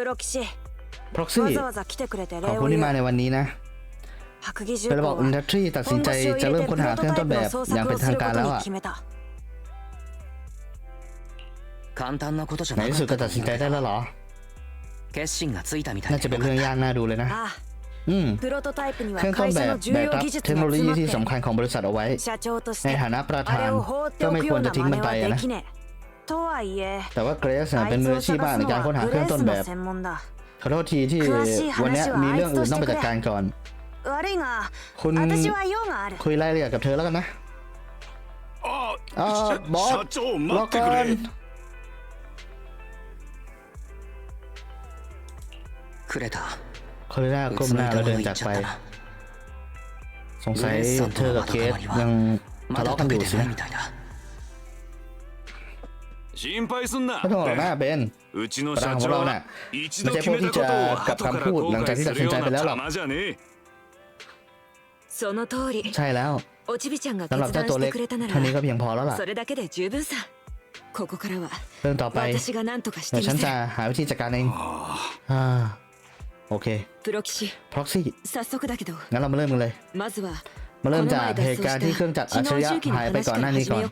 プロ棋士พร็อกซี่ขอบคุณที่มาในวันนี้นะเป็นระบบอินดัสทรีตัดสินใจจะเริ่มค้นหาเครื่องต้นแบบอย่างเป็นทางการแล้วอะในที่สุดก็ตัดสินใจได้แล้วเหรอน่าจะเป็นเรื่องยากน่าดูเลยนะอืมเครื่องต้นแบบแบกรับเทคโนโลยีที่สำคัญของบริษัทเอาไว้ ในฐานะประธานก็ไม่ควรจะทิ้งมันไปนะ แต่ว่าเกรซเป็นมืออาชีพบ้างในการค้นหาเครื่องต้นแบบขอโทษทีที่วันนี้มีเรื่องอื่นต้องไปจัดการก่อน คุณคุยรายละเอียดกับเธอแล้วกันนะบอสรอก่อนคเรต้ก้มหน้าแล้วเดินจากไป สงสัยเธอกับเกสยังทะเลาะกันอยู่ใช่ไหม 心配すんなไม่ต้องหรอกนะเบนうちの社長は一度決めたことを後から後悔するような玉じゃねえその通りใช่แล้วおちびちゃんが決断してくれたならท่านนี้ก็เพียงพอแล้วล่ะそれだけで十分さここからはเรื่องต่อไป私が何とかしてみせฉันจะหาวิธีจัดการเองโอเคプロキシプロキシ早速だけどงั้นเรามาเริ่มกันเลยมาเริ่มจากเหตุการณ์ที่เครื่องจักรอัจฉริยะหายไปก่อนหน้านี้ก่อน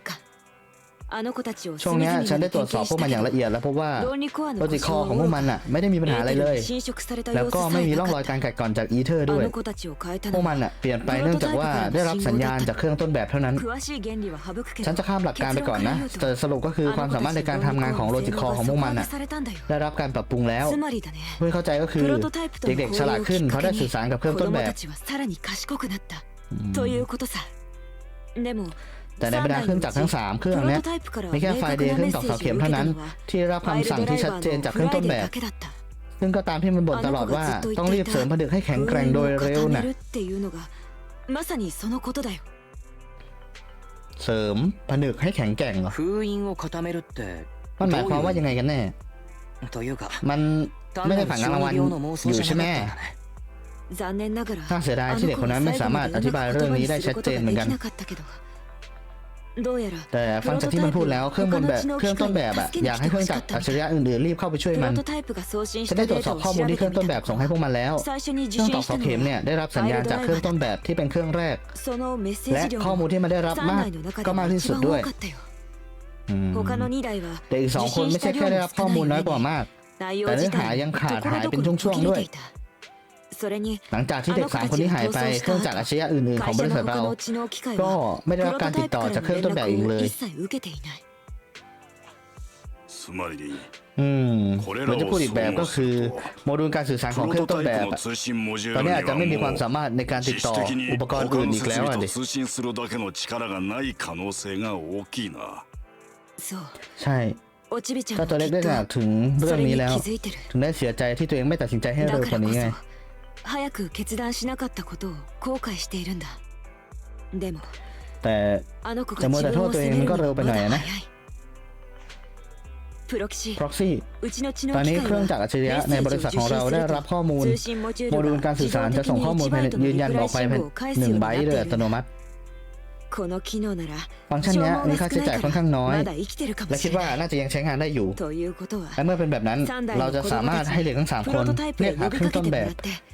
ช่วงนี้ฉันได้ตรวจสอบพวกมันอย่างละเอียดแล้วพบว่าโลจิคอของพวกมันอะไม่ได้มีปัญหาอะไรเลย แล้วก็ไม่มีร่องรอยการกัดก่อนจากอีเธอร์ด้วย พวกมันอะเปลี่ยนไปเนื่องจากว่าได้รับสัญญาณจากเครื่องต้นแบบเท่านั้น ฉันจะข้ามหลักการไปก่อนนะ แต่สรุปก็คือความสามารถในการทำงานของโลจิคอของพวกมันอะได้รับการปรับปรุงแล้ว เพื่อเข้าใจก็คือเด็กๆฉลาดขึ้นเพราะได้สื่อสารกับเครื่องต้นแบบ แต่ในบรรดาเครื่องจักรทั้ง 3 เครื่องนี้ม่แค่ไฟเดย์เครื่องตอกเสาเข็มเท่านั้น ที่รับคำสั่งที่ชัดเจนจากเครื่องต้นแบบ ซึ่งก็ตามที่มันบ่นตลอดว่าต้องรีบเสริมผดึกให้แข็งแกร่งโดยเร็วนะเสริมผนึกให้แข็งแกร่งเหรอมันหมายความว่ายังไงกันแน่ มันไม่ได้ผ่านรางวัลอยู่ใช่ไหมถ้าเสียดายที่เด็กคนนั้นไม่สามารถอธิบายเรื่องนี้ได้ชัดเจนเหมือนกัน แต่ฟังจากที่มันพูดแล้วเครื่องบนแบบเครื่องต้นแบบอะอยากให้เครื่องจักรอัจฉริยะอื่นๆรีบเข้าไปช่วยมันจะได้ตรวจสอบข้อมูลที่เครื่องต้นแบบส่งให้พวกมันแล้วเครื่องตอกเสาเข็มเนี่ยได้รับสัญญาณจากเครื่องต้นแบบที่เป็นเครื่องแรก และข้อมูลที่มันได้รับมากก็มากที่สุดด้วยแต่อีกสองคนไม่ใช่แค่ได้รับข้อมูลน้อยกว่ามาก แต่เนื้อหายังขาดหายเป็นช่วงๆด้วย หลังจากที่เด็กสามคนที่หายไปเครื่องจักรอาชญพอื่นๆของบริษัทเราก็ไม่ได้รับการติดต่อจากเครื่องต้นแบบอีกเลยอืมเราจะพูดอีกแบบก็คือ โมดูลการสื่อสารของเครื่องต้นแบบ ตอนนี้อาจจะไม่มีความสามารถในการติดต่ออุปกรณ์อื่นอีกแล้วอะดิใช่ถ้าตัวเล็กได้กล่าวถึงเรื่องนี้แล้ว ถึงได้เสียใจที่ตัวเองไม่ตัดสินใจให้เร็วกว่านี้ไง 早く決断しなかったことを後悔しているんだでもแต่จะมัวแต่โท分ษตัวเองมันก็เร็วไปหน่อยอะนะ早いプロキ proxy ตอนนี้เครื่องจักรอัจฉริยะในบริษัทของเราได้รับข้อมูลโมดูลการสื่อสารจะส่งข้อมูลยืนยันบอกไปาย信ในหนึ่งにไบต์โดยอัตโนมัติ ฟังก์ชันนี้มีค่าใช้จ่ายค่อนข้างน้อย และคิดว่าน่าจะยังใช้งานได้อยู่ และเมื่อเป็นแบบนั้นเราจะสามารถให้เด็กทั้งสามคนเรียกหาเครื่องต้นแบบ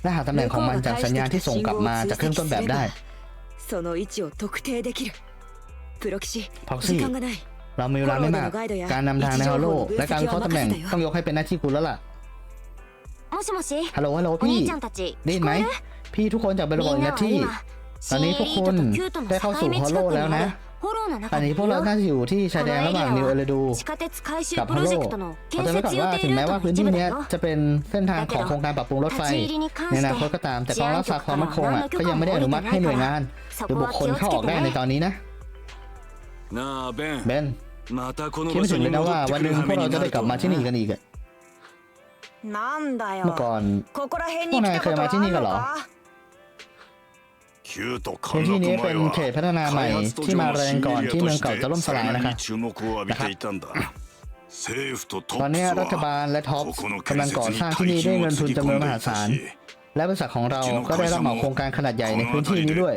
และหาตำแหน่งของมันจากสัญญาณที่ส่งกลับมาจากเครื่องต้นแบบได้พ็อกซี่เรามีเวลาไม่มาก การนำทางในฮอลโลและการเข้าตำแหน่งต้องยกให้เป็นหน้าที่คุณแล้วล่ะฮัลโหลฮัลโหลพี่ได้ไหมพี่ทุกคนจากบริบทหน้ที่ ตอนนี้พวกคุณได้เข้าสู่ฮอลโลแล้วนะตอนนี้พวกเราท่านอยู่ที่ชายแดนระหว่างนิวเอลดูกับฮอลโลเขาจะไม่บอกว่าถึงแม้ว่าพื้นที่นี้จะเป็นเส้นทางของโครงการปรับปรุงรถไฟในอนาคตก็ตาม แต่กองรักษาความมั่นคงอะก็ยังไม่ได้อนุมัติให้หน่วยงานหรือบุคคลเข้าออกได้ในตอนนี้นะเบนคิดไม่ถึงเลยนะว่าวันหนึ่งพวกเราจะได้กลับมาที่นี่กันอีกเมื่อก่อนพวกนายเคยมาที่นี่กันเหรอ พื้นที่นี้เป็นเขตพัฒนาใหม่ที่มาแรงก่อนที่เมืองเก่าจะล่มสลายนะครับตอนนี้รัฐบาลและท็อปกำลังก่อสร้างที่นี่ด้วยเงินทุนจำนวนมหาศาล และบริษัทของเราก็ได้รับเหมาโครงการขนาดใหญ่ในพื้นที่นี้ด้วย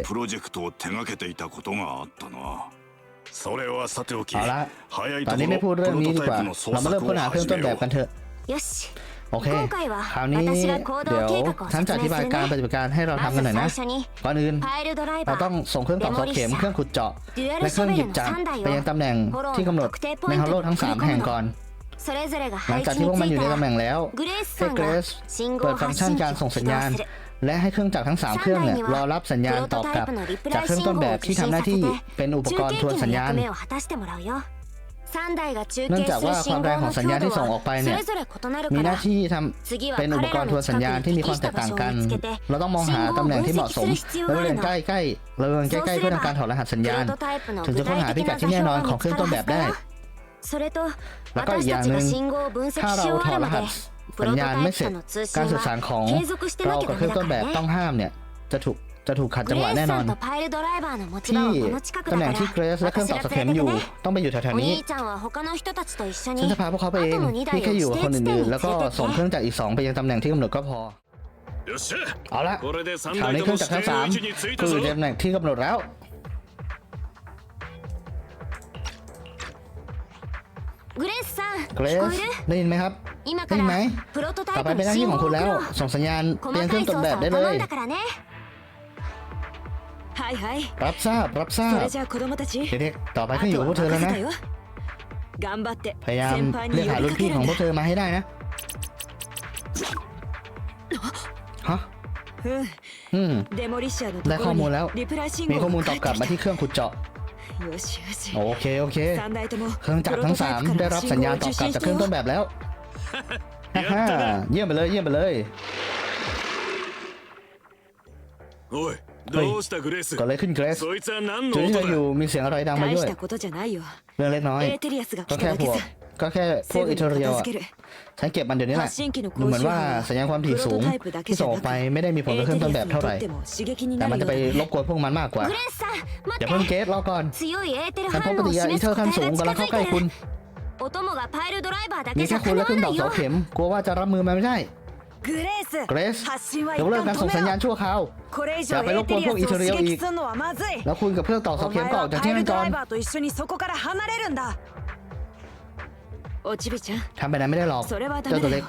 เอาละตอนนี้ไม่พูดเรื่องนี้ดีกว่า เรามาเริ่มค้นหาเครื่องต้นแบบกันเถอะ โอเค คราวนี้เดี๋ยวท่านจะอธิบายการปฏิบัติการให้เราทำกันหน่อยนะ ก่อนอื่น เราต้องส่งเครื่องต่อเสาเข็ม เครื่องขุดเจาะ และเครื่องหยิบจับไปยังตำแหน่งที่กำหนดในฮอลโลทั้ง 3 แห่งก่อน หลังจากที่พวกมันอยู่ในตำแหน่งแล้วให้เกรสเปิดฟังก์ชันการส่งสัญญาณ และให้เครื่องจักรทั้ง 3 เครื่องเนี่ยรอรับสัญญาณตอบกลับ จากเครื่องต้นแบบที่ทำหน้าที่เป็นอุปกรณ์ทวนสัญญาณ เนื่องจากว่าความแรงของสัญญาณที่ส่งออกไปเนี่ยมีหน้าที่ทำเป็นอุปกรณ์ทวนสัญญาณที่มีความแตกต่างกัน เราต้องมองหาตำแหน่งที่เหมาะสมและบริเวณใกล้ๆบริเวณใกล้ๆเพื่อทำการถอดรหัสสัญญาณ ถึงจะค้นหาพิกัดที่แน่นอนของเครื่องต้นแบบได้แล้วก็อีกอย่างหนึ่งถ้าเราถอดรหัสสัญญาณไม่เสร็จการสื่อสารของเรากับเครื่องต้นแบบต้องห้ามเนี่ยจะถูก จะถูกขัดจังหวะแน่นอนที่ตำแหน่งที่เกรซและเครื่องตอกสะเข็มอยู่ ต้องไปอยู่แถวๆนี้ฉันจะพาพวกเขาไปเองพี่แค่อยู่กับคนอื่นๆแล้วก็ส่งเครื่องจักรอีกสองไปยังตำแหน่งที่กำหนดก็พอเอาละคราวนี้เครื่องจักรทั้งสามคือตำแหน่งที่กำหนดแล้วเกรซได้ยินไหมครับได้ยินไหมต่อไปเป็นหน้าที่ของคุณแล้ว ส่งสัญญาณเปลี่ยนเครื่องตรวจแบบได้เลย รับทราบรับทราบเด็กๆต่อไปขึ้นอยู่พวกเธอแล้วนะพยายามเรียกหา呼รุ่นพี่ของพวกเธอมาให้ได้นะฮะうอืมんデモリッシャーのところにมีข้อมูลตอบกลับมาที่เครื่องขุดเจาะโอเคโอเคเครื่องจักรทั้ง 3 ได้รับสัญญาณตอบกลับจากเครื่องต้นแบบแล้วฮ่าฮ่าเยี่ยมไปเลยเยี่ยมไปเลยโอ้ย ก็เลยขึ้นเกรสจุดที่เธอยู่มีเสียงอะไรดังมาด้วย เรื่องเล็กน้อย ก็แค่พวกก็แค่พวกอิตาเลียอ่ฉันเก็บมันเดี๋ยวนี้แหละดูเหมือนว่าสัญญาณความถี่สูงที่ส่งไปไม่ได้มีผลกระทบต้นแบบเท่าไหร่ แต่มันจะไปรบกวนพวกมันมากกว่า อย่าเพิ่งเกตรอก่อนฉันพบปฏิกิริยาอิเทอร์ขั้นสูงกำลังเข้าใกล้คุณมีแค่คุณและตึ้งดอกเสาเข็ม กลัวว่าจะรับมือมันไม่ได้ เกรซยกเลิกการส่งสัญญาณชั่วคราวอย่าไปรบกวนพวกอิตาเลียอีก แล้วคุณกับเพื่อนต่อสอบเข็มก่อนจากที่นั่นก่อนทำไปนั้นไม่ได้หรอก เจ้าตัวเล็ก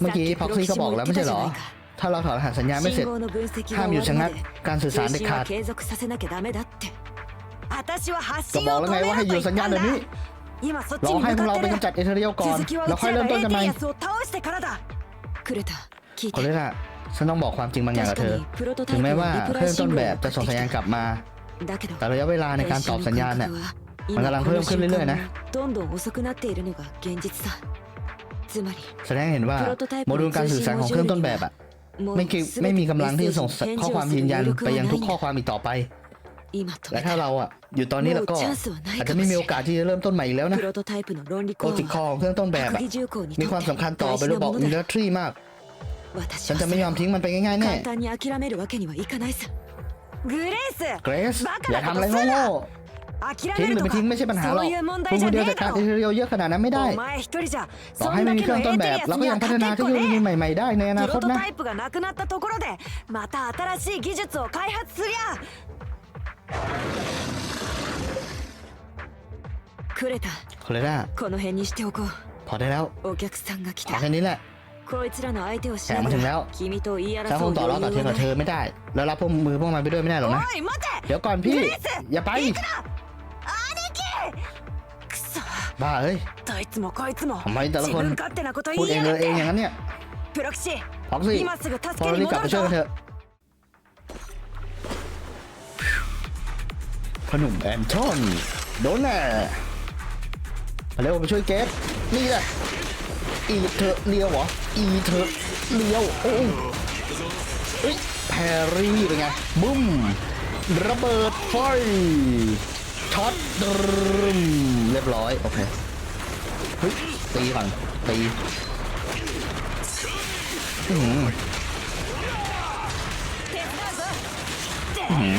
เมื่อกี้พ็อกซี่ก็บอกแล้วไม่ใช่หรอ ถ้าเราถอดรหัสสัญญาไม่เสร็จ ห้ามหยุดชะงักการสื่อสารเด็ดขาดก็บอกแล้วไงว่าให้หยุดสัญญาณเบนี้รอให้พวกเราไปกำจัดเอเธเรียลก่อน แล้วค่อยเริ่มต้นกันใหม่ โคเรล่าฉันต้องบอกความจริงบางอย่างกับเธอ ถึงแม้ว่าเครื่องต้นแบบจะส่งสัญญาณกลับมา แต่ระยะเวลาในการตอบสัญญาณเนี่ยมันกำลังเพิ่มขึ้นเรื่อยๆนะแสดงเห็นว่าโมดูลการสื่อสารของเครื่องต้นแบบอะไม่ไม่มีกำลังที่จะส่งข้อความยืนยันไปยังทุกข้อความอีกต่อไป และถ้าเราอะอยู่ตอนนี้แล้วก็อาจจะไม่มีโอกาสที่จะเริ่มต้นใหม่อีกแล้วนะโปรจกต์คองเครื่องต้นแบบมีความสำคัญต่อไประบบอินดัสทรีมาก ฉันจะไม่ยอมทิ้งมันไปง่ายๆแน่เกรซอย่าทำอะไรโง่ๆทิ้งหรือไม่ทิ้งไม่ใช่ปัญหาหรอกคุณเดียวจัดการเทีราเลเยอะขนาดนั้นไม่ได้ต่อให้ไม่มีเครื่องต้นแบบเราก็ยังพัฒนาเทคโนโลยีใหม่ๆได้ในอนาคตนะ くれたこれだこの辺にしておこうこれだお客さんが来たแค่นี้แหละこいつらの相手をしながら君と言い争うถ้าผมต่อรองกับเธอกับเธอไม่ได้แล้วรับพวกมือพวกมันไปด้วยไม่ได้หรอกนะเดี๋ยวก่อนพี่อย่าไปบ้าเอ้ยทำไมแต่ละคนพูดเองเลยเองอย่างนั้นเนี่ยพร็อกซี่พร็อกซี่พอรีบกลับไปช่วยกันเถอะ หนุ่มแอนทอนโดนแน่มาเร็วไปช่วยเกฟนี่แหละอีเธอเลี้ยวเหรออีเธอเลี้ยวโอ้ยเอ้ยแพรรี่เป็นไงบุ้มระเบิดไฟช็อตดรึมเรียบร้อย โอเคเฮ้ยตีก่อนตีอื้อหื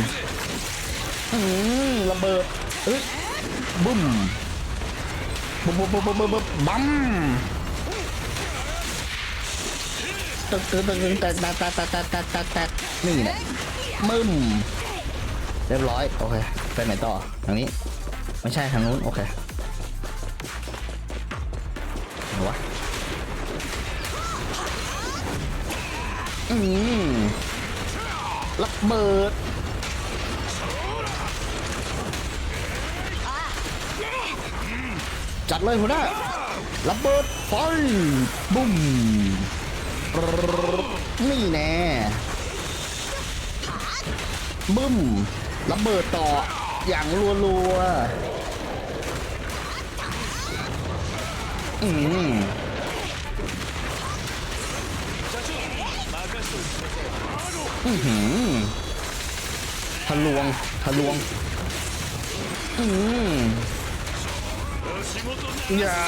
อืมระเบิดเอ้ยบุ้มบุ้มบุ้มบุ้มบุ้มบุ้มบัมตึกตึกตึกตึกตัดตัดตัดตัดตัดตัดตัดนี่แหละมึมเรียบร้อย โอเคไปไหนต่อทางนี้ ไม่ใช่ทางนู้น โอเคไหนวะอืมระเบิด จัดเลยหัวหน้าระเบิดไฟบุ้มนี่แน่บึ้มระเบิดต่ออย่างรัวๆอืมอือหือทะลวงทะลวง อืม อย่า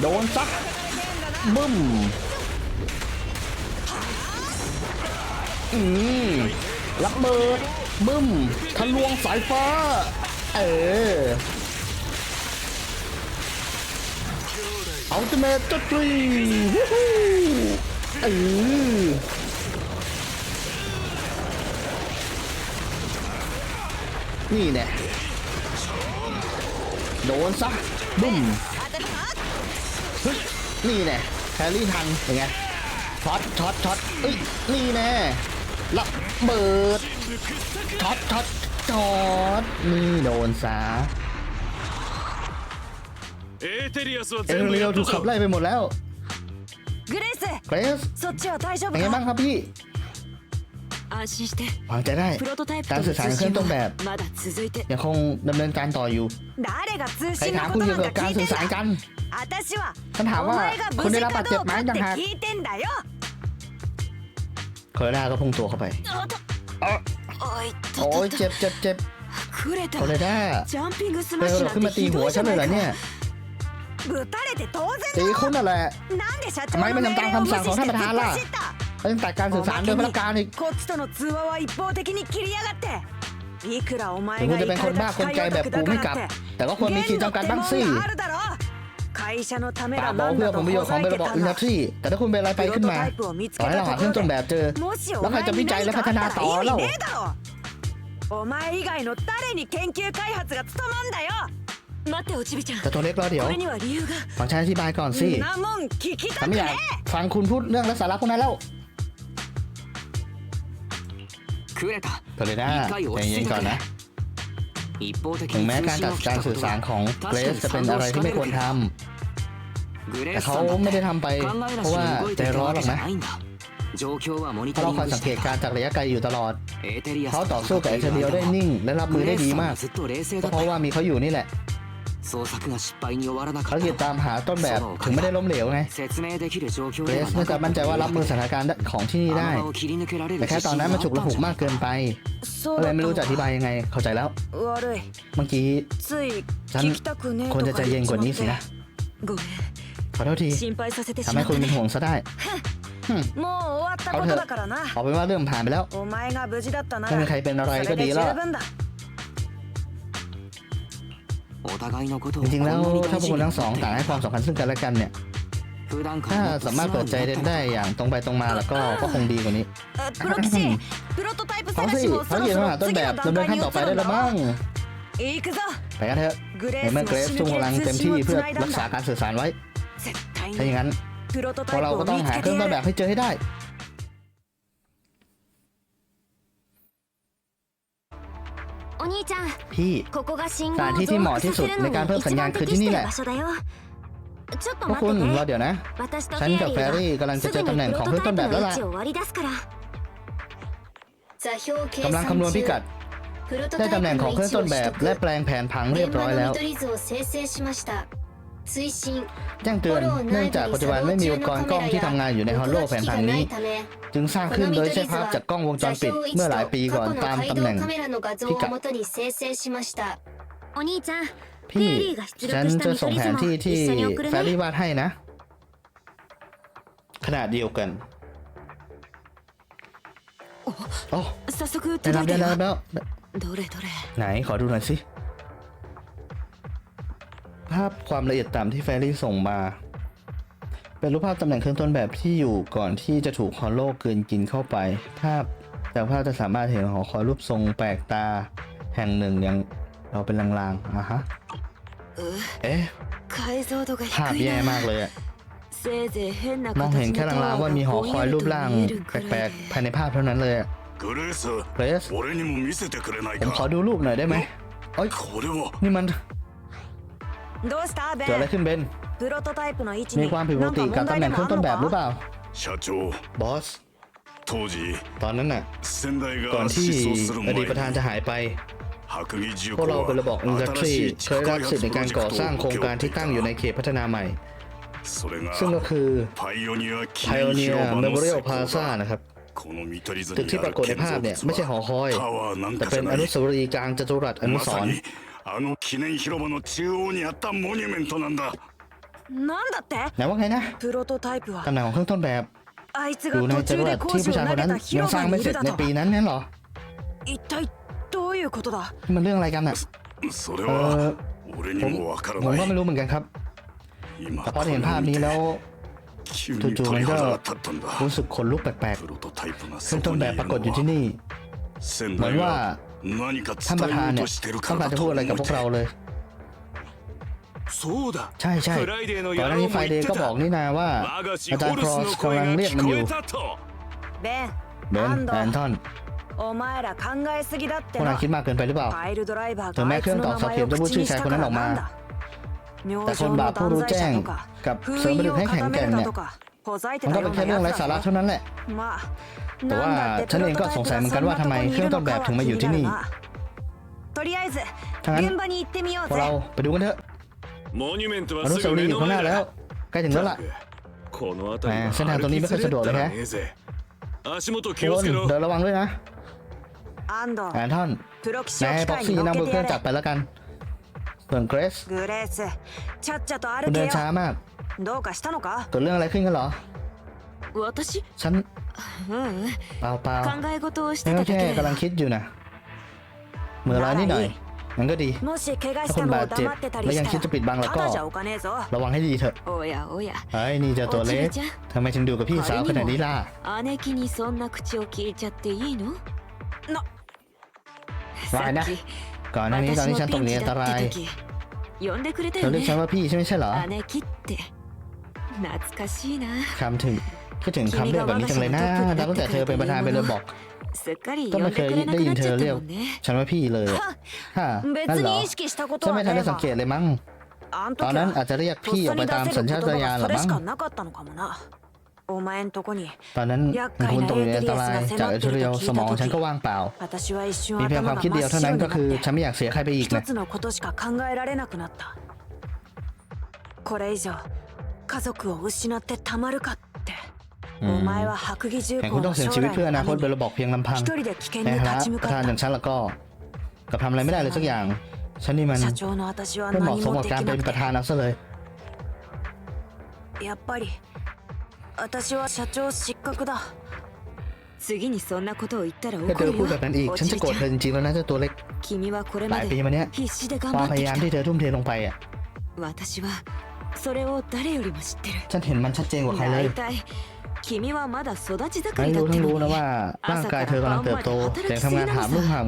โดนซักบึ้มอืมระเบิดบึ้มทะลวงสายฟ้า เอออัลติเมทจัตรีวู้ฮู้เออนี่แน่ โดนซะบุ้มนี่แน่แฮร์รี่ทันเป็นไงช็อตช็อตช็อตเอ้ยนี่แน่ระเบิดช็อตช็อตช็อตนี่โดนซะเอเทเรียสเอเทเรียสถูกขับไล่ไปหมดแล้วเกรซเป็นไงบ้างครับพี่ วางใจได้การสื่อสารเครื่องต้นแบบยังคงดำเนินการต่ออยู่ใครถามคุณเกี่ยวกับการสื่อสารกันฉันถามว่าคุณได้รับบาดเจ็บไหมต่างหากโคเรด้าก็พุ่งตัวเข้าไปโอ้ยเจ็บเจ็บโคเรดาเดิขึ้นมาตีหัวฉันเลยเหรอเนี่ยตีคุณน่นและทำไมไม่ทำตามคำสั่งของท่านประธานล่ะ 走った เขายังตัดการสื่อสารโดยพลการอีก こっちとの通話は一方的に切りやがっていくらお ถึ 前 งคุณ が จะเป็นคนบ้าคนใจแบบกูไม่กลับ แต่ก็ควรมีขีดจำกัดบ้างสิ 限度ってもんがあるだろ会社のため ปา だ กบอก なん เพื่อ だ ผ と ลประโยชน์ของ ほざ เป็น い ระ て บบ た อิ ん นดั だ สทรีแต่ถ้าคุณเป็นอะไรไป プロ ขึ้น ト มา タイプを見つ ต่อ け ให้เรา た หา と เค こ รื่องต้ ろ น で แบบเจอ もしお แล้วใคร 前 จะ に วิจัย 何 และ か พั あ ฒ った นา ら ต่อ 意味 เล่า ねえだろお前以外の誰に研究開発が務まんだよ待っておちびちゃん แต่ตัวเล็กรอเดี๋ยว これには理由が ฟังฉันอธิบายก่อนสิ んなもん聞きた ฉัน く ไม่อ ね ยากฟังคุณพูดเรื่องไร้สาระพวกนั้นแล้ว เทเลน่าใจเย็นก่อนนะถึงแม้การตัดการสื่อสารของเกรซจะเป็นอะไรที่ไม่ควรทำแต่เขาไม่ได้ทำไป เพราะว่าใจร้อนหรอกนะเราะเราคอยสังเกตการจากระยะไกลอยู่ตลอด เขาต่อสู้กับเอเทเรียลได้นิ่ง และรับมือได้ดีมากเพราะว่ามีเขาอยู่นี่แหละ ภารกิจตามหาต้นแบบถึงไม่ได้ล้มเหลวไงเกรสไม่สามารถมั่นใจว่ารับมือสถานการณ์ของที่นี่ได้ แต่แค่ตอนนั้นมันฉุกละหุกมากเกินไปก็เลยไม่รู้จะอธิบายยังไง เข้าใจแล้ว เมื่อกี้ฉันควรจะใจเย็นกว่านี้สินะ ขอโทษทีทำให้คุณเป็นห่วงซะได้เอาเถอะเอาเป็นว่าเรื่องผ่านไปแล้วไม่มีใครเป็นอะไรก็ดีแล้ว จริงๆแล้วถ้าพวกคนทั้งสองต่างให้ความสำคัญซึ่งกันและกันเนี่ยถ้าสามารถเปิดใจได้อย่างตรงไปตรงมาแล้วก็ก็คงดีกว่านี้เขาสิเขาเย็นว่าต้นแบบดำเนินขั้นต่อไปได้แล้วมั้งไปกันเถอะในเมื่อเกรฟทุ่มพลังเต็มที่เพื่อรักษาการสื่อสารไว้ถ้าอย่างนั้นพวกเราก็ต้องหาเครื่องต้นแบบให้เจอให้ได้ พี่สถานที่ที่เหมาะที่สุดในการเพิ่มสัญญาณคือที่นี่แหละพวกคุณรอเดี๋ยวนะ ฉันกับแฟรี่กำลังจะเจอตำแหน่งของเพื่อนต้นแบบแล้วล่ะกำลังคำนวณพิกัด ได้ตำแหน่งของเครื่องต้นแบบและแปลงแผนผังเรียบร้อยแล้ว แจ้งเตือนเนื่องจากปัจจุบันไม่มีอุปกรณ์กล้องที่ทำงานอยู่ในฮอลโลแผนพังนี้ จึงสร้างขึ้นโดยใช้ภาพจากกล้องวงจรปิดเมื่อหลายปีก่อนตามตำแหน่งที่กับพี่ฉันจะส่งแผนที่ที่แฟรี่วาดให้นะขนาดเดียวกันโอ้ได้รับได้แล้ว ไหนขอดูหน่อยสิ ภาพความละเอียดต่ำที่แฟรี่ส่งมา เป็นรูปภาพตำแหน่งเครื่องต้นแบบที่อยู่ก่อนที่จะถูกคอโลกกินกินเข้าไป ภาพจากภาพจะสามารถเห็นหอคอยรูปทรงแปลกตาแห่งหนึ่งอย่างเราเป็นลางๆอะฮะ เอ๊ะภาพแย่มากเลยอะมองเห็นแค่ลางๆว่ามีหอคอยรูปร่างแปลกๆภายในภาพเท่านั้นเลยอะเรซผมขอดูรูปหน่อยได้ไหมโอ้ยนี่มัน เกิดอะไรขึ้นเบนมีความผิดปกติกับตำแหน่งเครื่องต้นแบบหรือเปล่าบอสตอนนั้นน่ะก่อนที่อดีตประธานจะหายไปพวกเราเป็นระบบอินดัสはทรี新เคยรับ開สิทธิในการก่อสร้างโครงการที่ตั้งอยู่ในเขตพัฒนาใหม่ซึ่งก็คือ Pioneer Memorial Plaza นะครับตึกที่ปรากฏในภาพเนี่ยไม่ใช่หอคอยแต่เป็นอนุสาวรีย์กลางจัตุรัสอนุまสさรณ์にあの記念広場の中央にあったモニュメントなんだなんだってไหนว่าไงนะプロトタイプはตำแหน่งของเครื่องต้นแบบあいつがอยู่ใน途中で工ที่事をผู้ชายค投นげนั้นたยั広สร้า場งไม่にいสร็るだとปีนั้นนั่นหรอ一体どういうことだมันเรื่องอะไกันน่ะそれは俺にผมもわからผมなก็ไม่いรู้เหมือนกันครับพอเห็นภาพนี้แล้ว急に鳥肌が立รู้สึกขนลุกแปลกๆเครื่องต้นแบบปรากฏอยู่ที่นี่เหมือนว่า ท่านประธานเนี่ยต้องการจะพูดอะไรกับพวกเราเลย ใช่ใช่ตอนนี้ไฟเดย์ก็บอกนี่นาว่าอาจารย์ครอสกำลังเรียกมันอยู่เบนแอนทอนพวกนาคิดมากเกินไปหรือเปล่าถึงแม้เครื่องต่อสอบเข็มจะพูดชื่อชายคนนั้นออกมา แต่คนบาปผู้รู้แจ้งกับเสริมประดุษให้แข็งแกร่งเนี่ยมันก็เป็นแค่เรื่องไร้สาระเท่านั้นแหละ แต่ว่าฉันเองก็สงสัยเหมือนกันว่าทำไมเครื่องต้นแบบถึงมาอยู่ที่นี่ทั้งนั้นพวกเราไปดูกันเถอะอนุสาวรีย์อยู่ข้างหน้าแล้วใกล้ถึงแล้วล่ะแหมเส้นทางตรงนี้ไม่ค่อยสะดวกเลยแฮะโอนเดินระวังด้วยนะแอนทอนนายบ็อกซี่นำบนเครื่องจักรไปแล้วกันส่วนเกรซคุณเดินช้ามากเกิดเรื่องอะไรขึ้นกันเหรอฉัน ううんเปล่าเปล่า考え事をしてไม่ただけคกำลังคิดอยู่นะเหมือนร้ายนิดหน่อยมันก็ดีもし怪我ถ้าคุณบาดเจ็บ黙ってและしยังคิดจะปิดบังแล้วก็ระวังให้ดีเถอะおไอ้ยนี่เจะตัวเล็กทำไมถึงดูกับพี่สาวขนาดนี้ล่ะ姉貴ายนะก่อนหน้านี้ตอน私ที่ฉันตピกンเรียนอันตだราっยてเธอเรียกฉันว่าพี่ใช่ไม่ใช่เหรอคำถึง ก็ถึงคำเรียกแบบนี้จังเลยนะตั้งแต่เธอเป็นประธานไปเลยบอก ก็ไม่เคยได้ยินเธอเรียก ฉันว่าพี่เลยฮะนั่นเหรอฉันไม่ทันได้สังเกตเลยมั้งตอนนั้นอาจจะเรียกพี่ออกไปตามสัญชาตญาณหรือมั้งตอนนั้นคุณตกอยู่ในอันตรายจากเอทเรียลสมองฉันก็ว่างเปล่ามีเพียงความคิดเดียวเท่านั้นก็คือฉันไม่อยากเสียใครไปอีกนะこれ以上家族を失ってたまるかって แห่งคุณต้องเสี่ยงชีวิตเพื่ออนาคตโดยระบอกเพียงลำพังในฐานะประธานอย่างฉันแล้วก็กับทำอะไรไม่ได้เลยสักอย่าง ฉันนี่มันไม่เหมาะสมกับการเป็นประธานนักซะเลยやっぱり私は社長失格だ次にそんなことを言ったら怒るよพูดแบบนั้นอีกฉันจะโกรธเธอจริงๆแล้วนะเจ้าตัวเล็กหลายปีมานี้ความพยายามที่เธอทุ่มเทลงไปฉันเห็นมันชัดเจนกว่าใครเลย 君はまだ育ち盛りだったのに朝から晩まで働きすぎなのさ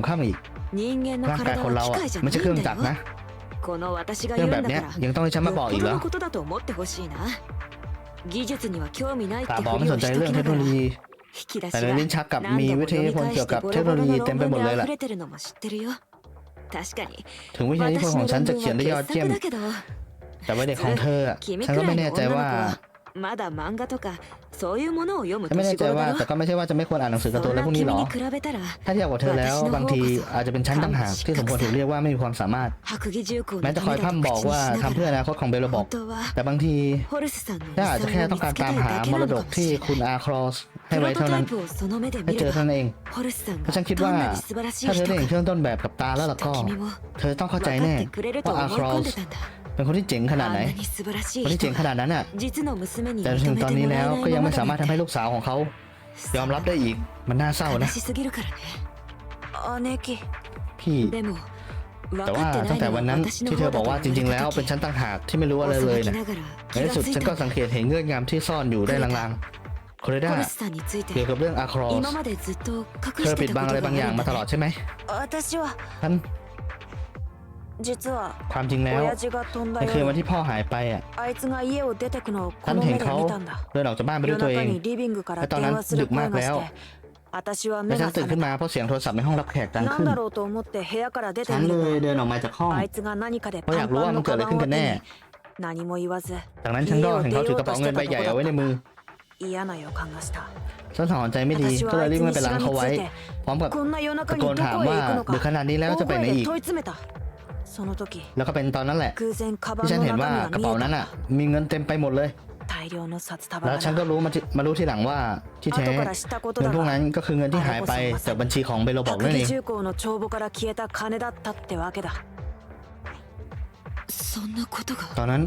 人間の体は機械じゃないんだよこの私が言うんだからよっぽどのことだと思ってほしいな技術には興味ないってふりをしときながら引き出しが何度も読み返してボロボロの論文で溢れてるのも知ってるよ確かに私の論文は傑作だけどแต่ว่าเด็กของเธอฉันก็ไม่แน่ใจว่า まだ漫画とかそういうものを読むไม่แน่ใจว่าแต่ก็ไม่ใช่ว่าจะไม่ควรอ่านหนังสือการ์ตูนและなพวกนี้หรอにถ้าเทียบกับเธอแล้วบางทีอาจจะเป็นชั้นต่างหากที่สมควรถูกเรียกว่าไม่มีความสามารถแม้จะคอยพร่ำบอกว่าทำがเพื่ออらนาคตของเบลบอกแต่บางทีホルスถ้าอาจจะแค่ต้องการตามหามรดกที่คุณอาครอสให้ไว้เท่านั้นให้เจอเท่านั้นเองเพราะฉันคิดว่าถ้าเธอได้เห็นเครื่องต้นแบบกับตาแล้วล่ะก็君เธอต้องเข้าใจแน่ว่าอาครอส เป็นคนที่เจ๋งขนาดไหน คนที่เจ๋งขนาดนั้นอะ แต่ถึงตอนนี้แล้วก็ยังไม่สามารถทำให้ลูกสาวของเขา ยอมรับได้อีก มันน่าเศร้านะ พี่ แต่ว่าตั้งแต่วันนั้นที่เธอบอกว่าจริง ๆ แล้วเป็นฉันต่างหากที่ไม่รู้อะไรเลยนะในที่สุดฉันก็สังเกตเห็นเงื่อนงำที่ซ่อนอยู่ได้ลางๆโคเรด้าเกี่ยวกับเรื่องอาครอสเธอปิดบังอะไรบางอย่างมาตลอดใช่ไหมฉัน 実は ความจริงแล้ว 親父が飛んだ ในคืนวัน 夜 ที่พ่อหายไปอ่ะ あいつが家を出てくのをこ ฉัน の เห็น 目で เขา 見たんだ เดินออกจากบ้านไปด้ว 夜 ยตัวเอ 中 ง にリビングから แล้วตอน 電 นั้น 話する ดึก 声 มาก が แล้ว して私は และ 目 ฉัน が ตื่น 覚 ขึ้น め มา た เพราะเสียงโทรศัพท์ในห้องรับแขกดัง な ขึ้ ん น だろうと思って部屋から出て ฉัน み เล る ย が เดินออกมาจากห้อง あいつが何かで เพราะ パ อยาก ン รู้ パ ว่า ン มั の นเกิดอะไร カバン ขึ้น を กัน 手 แน่ に何も言わず จากนั้นฉันก็เห็นเขาถือกระเป๋าเงินใบใหญ่เอาไว้ในมือ 嫌な予感がした ฉันถอนใจไม่ดี 私 ก็ は เล あ ย いつ รีบ に มาไป し ล้าง がみ เขา つ ไว้ いて พร้อมกับ こんな夜中 ตะ に โก ど น こ ถาม へ ว่า 行くの ดึก か ขนาดนี้แล้วจะไปไหน 大声 อี で ก 問い詰めたその時 แล้วก็เป็นตอนนั้นแหละที่ฉันเห็นว่ากระเป๋านั้นอะ มีเงินเต็มไปหมดเลยแล้วฉันก็รู้มามารู้ทีหลังว่าที่แท้เงินพวกนั้นก็คือเงินที่หายไปจากบัญชีของเบโลบอกนั่นเองตอนนั้น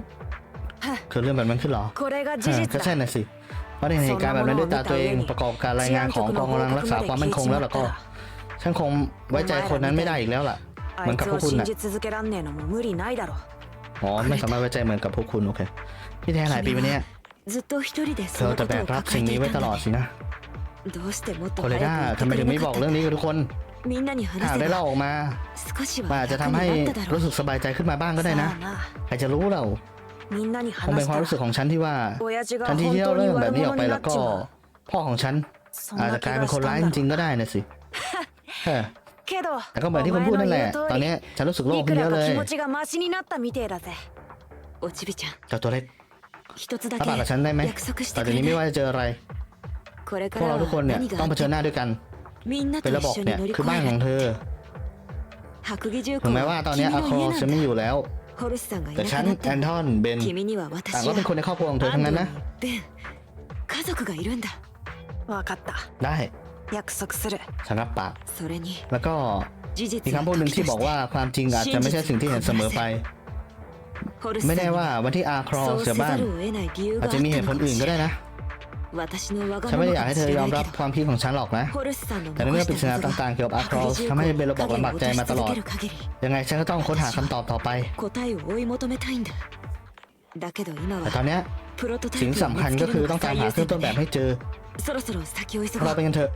คือเรื่องแบบนั้นขึ้นหรอก็ใช่น่ะสิว่าในเหตุการณ์แบบนั้นด้วยตาตัวเองประกอบการรายงานของกองกำลังรักษาความมั่นคงแล้วล่ะก็ ฉันคงไว้ใจคนนั้นไม่ได้อีกแล้วล่ะ เหมือนกับพวกคุณนะอ๋อไม่สามารถไว้ใจเหมือนกับพวกคุณโอเคพี่แทนหลายปีมาเนี่ยเธอจะแบกรับสิ่งนี้ไว้ตลอดสินะโคลเลด้าทำไมถึงไม่บอกเรื่องนี้กับทุกคนหากได้เล่าออกมาอาจจะทำให้รู้สึกสบายใจขึ้นมาบ้างก็ได้นะใครจะรู้เราคงเป็นความรู้สึกของฉันที่ว่าทันทีที่เล่าเรื่องแบบนี้ออกไปแล้วก็ พ่อของฉันอาจจะกลายเป็นคนร้ายจริงๆก็ได้นะสิ แต่ก็เหมือนที่ผมพูดนั่นแหละ ตอนนี้ฉันรู้สึกโล่งขึ้นเยอะเลยเจ้าตัวเล็กถ้าปากกับฉันได้ไหมต่อจากนี้ไม่ว่าจะเจออะไร พวกเราทุกคนเนี่ยต้องเผชิญหน้าด้วยกัน เป็นระบบเนี่ยคือบ้านของเธอ ถึงแม้ว่าตอนนี้อาโคฉันไม่อยู่แล้ว แต่ฉันแอนทอน เบนต่างก็เป็นคนในครอบครัวของเธอทั้งนั้นนะได้ 約束する ฉันรับปาก それに แล้วก็ 事実 มี や คำพูดหนึ่ง 時 ที่ と บอก して ว่าความจริงอาจจะไม่ใช่สิ่งที่เห็นเสมอไป ホルス ไม่ さ แน่ んに ว่า は วันที่อาครอ そう เสีย せ บ้า ざ น るを得ない理由が อา あ จ っ จะมีเห た ตุ の ผ か ล も อื่น し ก็ れ ได้ ない นะ 私のわが ฉัน ま ไม่ ま ได้อยาก か ให้ も เธ し อ れ ยอ な ม い รับ けど ความคิดของฉันหรอกนะ ホルスさんの แต่ในเมื่อปริศนา 残した ต่างๆเกี่ยวกับอาครอ 白 ส 木重 ทำให้เบลบอกลำบากใจมาตลอด 続ける限り ยังไงฉันก็ต้องค้นหาคำตอบต่อไป 答えを追い求めたいんだだけど今 แต่ตอน は เนี้ย プロトタイ สิ่ง プを สำคัญ 見つ ก็ け คือ る ต้ の อง が ตาม 最 หา 優 เครื่อง 先 ต้นแบบให้เจอ そろそろ先を急ご เรา う ไปกันเถอะ